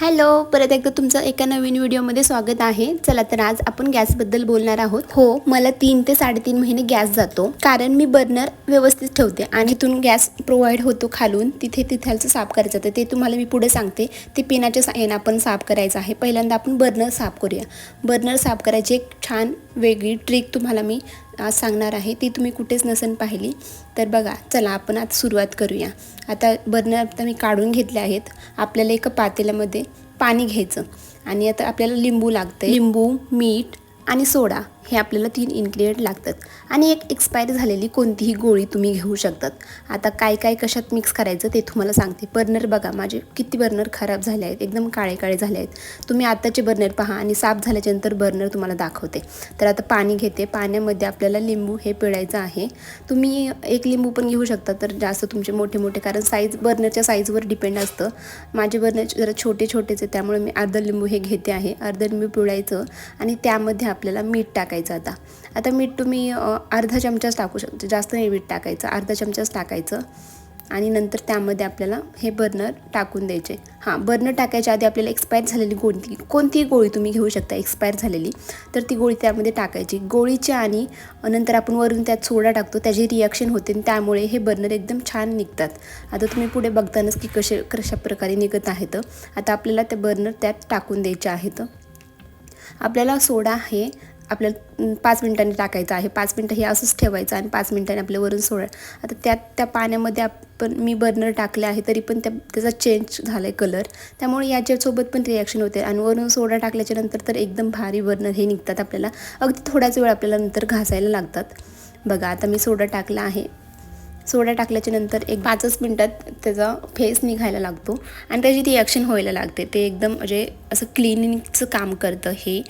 Hello परत एकदा तुमचं एका नवीन व्हिडिओमध्ये स्वागत आहे. चला तर आज आपण गॅसबद्दल बोलणार आहोत. हो मला तीन ते साडेतीन महिने गॅस जातो. कारण मी बर्नर व्यवस्थित ठेवते आणि तिथून गॅस प्रोव्हाइड होतो खालून. तिथे तिथालचं साफ करायचं तर ते तुम्हाला मी पुढे सांगते. ते पिनाच्या साह्यानं आपण साफ करायचं आहे. पहिल्यांदा आपण बर्नर साफ करूया. बर्नर साफ करायची एक छान वेगळी ट्रिक तुम्हाला मी आज सांगणार आहे ती तुम्ही कुठेच नसेल पाहिली. तर बघा चला आपण आज सुरुवात करूया. आता बर्नर आता मी काढून घेतले आहेत आपल्याला एका पातेल्यामध्ये पाणी घ्यायचं. आणि आता आपल्याला लिंबू लागतं लिंबू मीठ आणि सोडा. हे आपल्याला तीन इन्ग्रेडियंट लागतात. आणि एक एक्सपायर झालेली कोणतीही गोळी तुम्ही घेऊ शकतात. आता काय काय कशात मिक्स करायचं ते तुम्हाला सांगते. बर्नर बघा माझे किती बर्नर खराब झाले आहेत. एकदम काळे काळे झाले आहेत. तुम्ही आत्ताचे बर्नर पहा आणि साफ झाल्याच्यानंतर बर्नर तुम्हाला दाखवते. तर आता पाणी घेते. पाण्यामध्ये आपल्याला लिंबू हे पिळायचं आहे. तुम्ही एक लिंबू पण घेऊ शकता तर जास्त तुमचे मोठे मोठे कारण साईज बर्नरच्या साईजवर डिपेंड असतं. माझे बर्नर जरा छोटे छोटेच आहे त्यामुळे मी अर्धं लिंबू हे घेते आहे. अर्धं लिंबू पिळायचं आणि त्यामध्ये आपल्याला मीठ टाकायचं. टाकायचं आता. आता मीठ तुम्ही अर्धा चमचाच टाकू शकता. म्हणजे जास्त नाही मीठ टाकायचं. अर्धा चमचाच टाकायचं. आणि नंतर त्यामध्ये आपल्याला हे बर्नर टाकून द्यायचे. हां बर्नर टाकायच्या आधी आपल्याला एक्सपायर झालेली कोणती कोणतीही गोळी तुम्ही घेऊ शकता एक्सपायर झालेली. तर ती गोळी त्यामध्ये टाकायची. गोळीची आणि नंतर आपण वरून त्यात सोडा टाकतो. त्याची रिॲक्शन होते आणि त्यामुळे हे बर्नर एकदम छान निघतात. आता तुम्ही पुढे बघतानाच की कसे कशा प्रकारे निघत आहेत. आता आपल्याला ते बर्नर त्यात टाकून द्यायचे आहेत. आपल्याला सोडा हे आपल्याला पाच मिनिटांनी टाकायचं आहे. पाच मिनटं हे असंच ठेवायचं आणि पाच मिनिटांनी आपल्या वरून सोडा आता त्यात त्या पाण्यामध्ये आपण मी बर्नर टाकले आहे तरी पण त्या त्याचा चेंज झाला आहे कलर त्यामुळे याच्यासोबत पण रिॲक्शन होते. आणि वरून सोडा टाकल्याच्या नंतर तर एकदम भारी बर्नर हे निघतात आपल्याला. अगदी थोडाच वेळ आपल्याला नंतर घासायला लागतात. बघा आता मी सोडा टाकला आहे. सोडा टाकल्याच्या नंतर एक पाचच मिनटात त्याचा फेस निघायला लागतो. आणि त्याची रिॲक्शन व्हायला लागते. ते एकदम म्हणजे असं क्लिनिंगचं काम करतं हे.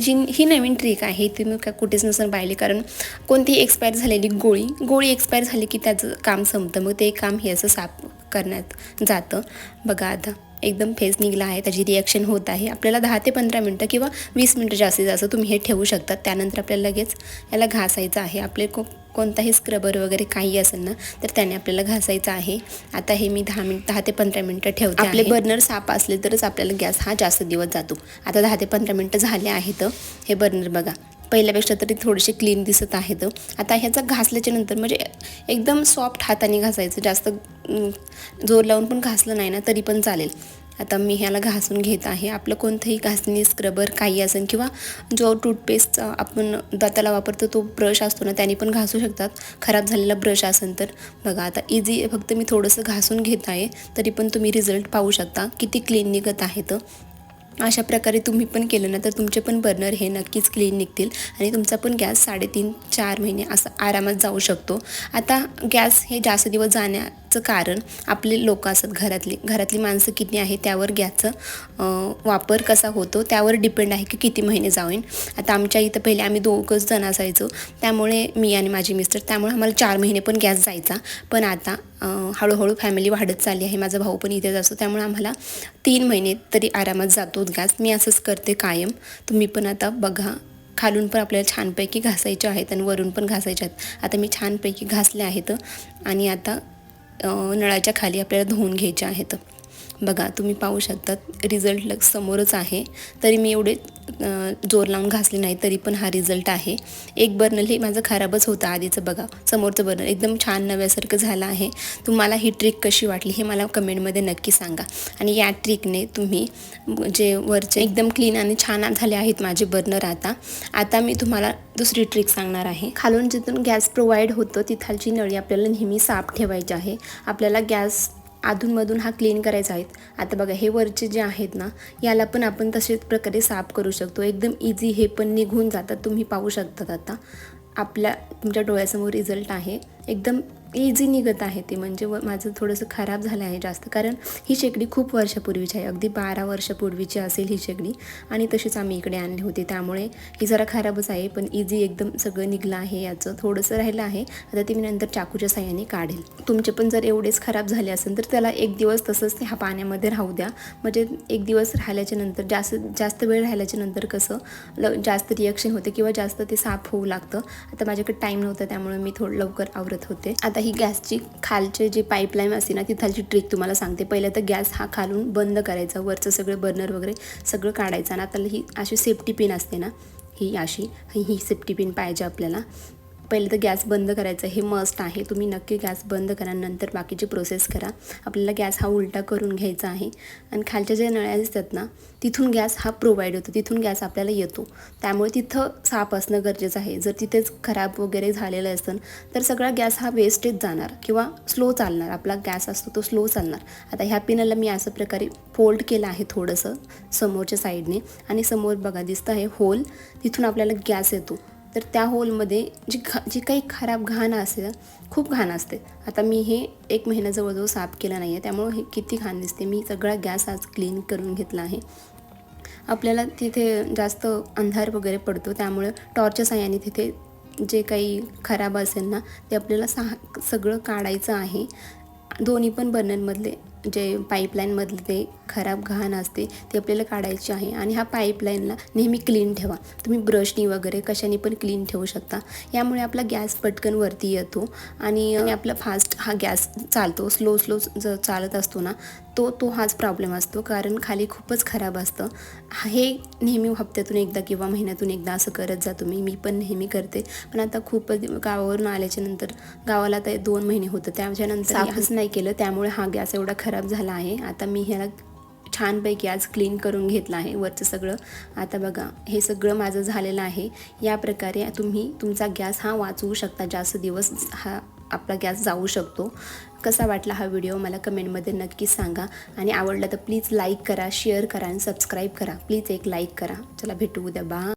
जी ही नवीन ट्रिक आहे ती मी काय कुठेच नसून पाहिली. कारण कोणतीही एक्सपायर झालेली गोळी गोळी एक्सपायर झाली की त्याचं काम संपतं. मग ते काम हे असं साफ करण्यात जातं. बघा आता. एकदम फेस निघला आहे त्याची रिॲक्शन होत आहे. आपल्याला दहा ते पंधरा मिनटं किंवा वीस मिनटं जास्तीत जास्त तुम्ही हे ठेवू शकता. त्यानंतर आपल्याला लगेच याला घासायचं आहे. आपले को कोणताही स्क्रबर वगैरे काही असेल ना तर त्याने आपल्याला घासायचं आहे. आता हे मी दहा मिनिट दहा ते पंधरा मिनटं ठेवते आपले बर्नर साफ असले तरच आपल्याला गॅस हा जास्त दिवस जातो. आता दहा ते पंधरा मिनटं झाले आहेत. हे बर्नर बघा. पहिल्यापेक्षा तरी थोडेसे क्लीन दिसत आहेत. आता ह्याचा घासल्याच्या नंतर म्हणजे एकदम सॉफ्ट हाताने घासायचं. जास्त जोर लावून पण घासलं नाही ना तरी पण चालेल. आता मी ह्याला घासून घेत आहे. आपलं कोणतंही घासणी स्क्रबर काही असेल किंवा जो टूथपेस्ट आपण दाताला वापरतो तो ब्रश असतो ना त्याने पण घासू शकतात. खराब झालेला ब्रश असेल तर. बघा आता इझी फक्त मी थोडंसं घासून घेत आहे. तरी पण तुम्ही रिझल्ट पाहू शकता. किती क्लीन निघत आहेत. अशा प्रकारे तुम्ही पण केलं ना तर तुमचे पण बर्नर हे नक्कीच क्लीन निघतील आणि तुमचा पण गॅस साडेतीन चार महिने असं आरामात जाऊ शकतो. आता गॅस हे जास्त दिवस जाण्याचं कारण आपले लोक असतात घरातली. घरातली माणसं किती आहे त्यावर गॅसचं वापर कसा होतो त्यावर डिपेंड आहे की किती महिने जाऊन. आता आमच्या इथं पहिले आम्ही दोघंच जण असायचो. त्यामुळे मी आणि माझे मिस्टर त्यामुळे आम्हाला चार महिने पण गॅस जायचा. पण आता हळूहळू फॅमिली वाढत चालली आहे. माझा भाऊ पण इथेच असतो. त्यामुळे आम्हाला तीन महिने तरी आरामात जातो गॅस मी असंच करते कायम. तुम्ही पण आता बघा. खालून पण आपल्याला छानपैकी घासायचे आहेत आणि वरून पण घासायचे आहेत. आता मी छानपैकी घासले आहेत आणि आता नळाच्या खाली आपल्याला धुवून घ्यायचे आहेत. बघा तुम्ही पाहू शकतात रिझल्ट लग समोरच आहे. तरी मी एवढे जोर लावून घासले नाही तरी पण हा रिझल्ट आहे. एक बर्नल हे माझं खराबच होतं आधीचं बघा समोरचं बर्नल एकदम छान नव्यासारखं झालं आहे. तुम्हाला ही ट्रिक कशी वाटली हे मला कमेंटमध्ये नक्की सांगा. आणि या ट्रिकने तुम्ही जे वरचे एकदम क्लीन आणि छान झाले आहेत माझे बर्नर आता आता मी तुम्हाला दुसरी ट्रिक सांगणार आहे. खालून जिथून गॅस प्रोव्हाइड होतं तिथालची नळी आपल्याला नेहमी साफ ठेवायची आहे. आपल्याला गॅस अधूनमधून हा क्लीन करायचा आहे. आता बघा हे वरचे जे आहेत ना याला पण आपण तसेच प्रकारे साफ करू शकतो. एकदम इझी हे पण निघून जातात. तुम्ही पाहू शकतात आता. आपल्या तुमच्या डोळ्यासमोर रिझल्ट आहे. एकदम इझी निघत आहे ते. म्हणजे व माझं थोडंसं खराब झालं आहे जास्त. कारण ही शेगडी खूप वर्षापूर्वीची आहे. अगदी बारा वर्षापूर्वीची असेल ही शेगडी. आणि तशीच आम्ही इकडे आणली होती. त्यामुळे ही जरा खराबच आहे. पण इझी एकदम सगळं निघलं आहे याचं. थोडंसं राहिलं आहे. आता ते मी नंतर चाकूच्या साह्याने काढेल. तुमचे पण जर एवढेच खराब झाले असेल तर त्याला एक दिवस तसंच ह्या पाण्यामध्ये राहू द्या. म्हणजे एक दिवस राहिल्याच्या नंतर जास्त जास्त वेळ राहिल्याच्या नंतर कसं ल जास्त रिॲक्शन होते किंवा जास्त ते साफ होऊ लागतं. आता माझ्याकडे टाईम नव्हता त्यामुळे मी थोडं लवकर आवरत होते. आता ही गॅसची खालचे जे पाईपलाईन असते ना तिथालची ट्रिक तुम्हाला सांगते. पहिलं तर गॅस हा खालून बंद करायचा वरचं सगळं बर्नर वगैरे सगळं काढायचं आणि आता ही अशी सेफ्टी पिन असते ना ही अशी ही सेफ्टी पिन पाहिजे आपल्याला. पहिले तर गॅस बंद करायचं हे मस्ट आहे. तुम्ही नक्की गॅस बंद करा नंतर बाकीची प्रोसेस करा. आपल्याला गॅस हा उलटा करून घ्यायचा आहे. आणि खालच्या ज्या नळ्या दिसतात ना तिथून गॅस हा प्रोव्हाइड होतो. तिथून गॅस आपल्याला येतो. त्यामुळे तिथं साफ असणं गरजेचं आहे. जर तिथेच खराब वगैरे झालेलं असतं तर सगळा गॅस हा वेस्टेज जाणार किंवा स्लो चालणार. आपला गॅस असतो तो स्लो चालणार. आता ह्या पिनाला मी असं प्रकारे फोल्ड केलं आहे थोडंसं समोरच्या साईडने आणि समोर बघा दिसतं आहे होल तिथून आपल्याला गॅस येतो. तर त्या होलमध्ये जी घा जी काही खराब घाण असेल खूप घाण असते. आता मी हे एक महिना जवळजवळ साफ केलं नाही आहे त्यामुळं हे किती घाण दिसते. मी सगळा गॅस आज क्लीन करून घेतला आहे. आपल्याला तिथे जास्त अंधार वगैरे पडतो त्यामुळे टॉर्चच्या साह्याने तिथे जे काही खराब असेल ना ते आपल्याला सहा सगळं काढायचं आहे. दोन्ही पण बर्नरमधले जे पाईपलाईनमधले ते खराब घाण असते ते आपल्याला काढायचे आहे. आणि हा पाईपलाईनला नेहमी क्लीन ठेवा. तुम्ही ब्रशनी वगैरे कशाने पण क्लीन ठेवू शकता. यामुळे आपला गॅस पटकन वरती येतो. आणि आणि आपला फास्ट हा गॅस चालतो. स्लो स्लो ज चालत असतो ना तो तो हाच प्रॉब्लेम असतो. कारण खाली खूपच खराब असतं. हे नेहमी हप्त्यातून एकदा किंवा महिन्यातून एकदा असं करत जा तुम्ही. मी पण नेहमी करते. पण आता खूपच गावावरून आल्याच्यानंतर गावाला तर दोन महिने होतं. त्याच्यानंतर साफच नाही केलं. त्यामुळे हा गॅस एवढा खराब झाला आहे. आता मी ह्याला छानपैकी आज क्लीन करून घेतलं आहे. वरचं सगळं. आता बघा हे सगळं माझं झालेलं आहे. या प्रकारे तुम्ही तुमचा गॅस हा वाचवू शकता. जास्त दिवस हा आपला गॅस जाऊ शकतो. कसा वाटला हा व्हिडिओ मला कमेंटमध्ये नक्की सांगा. आणि आवडला तर प्लीज लाईक करा शेअर करा आणि सबस्क्राईब करा. प्लीज एक लाईक करा. चला भेटू उद्या. बा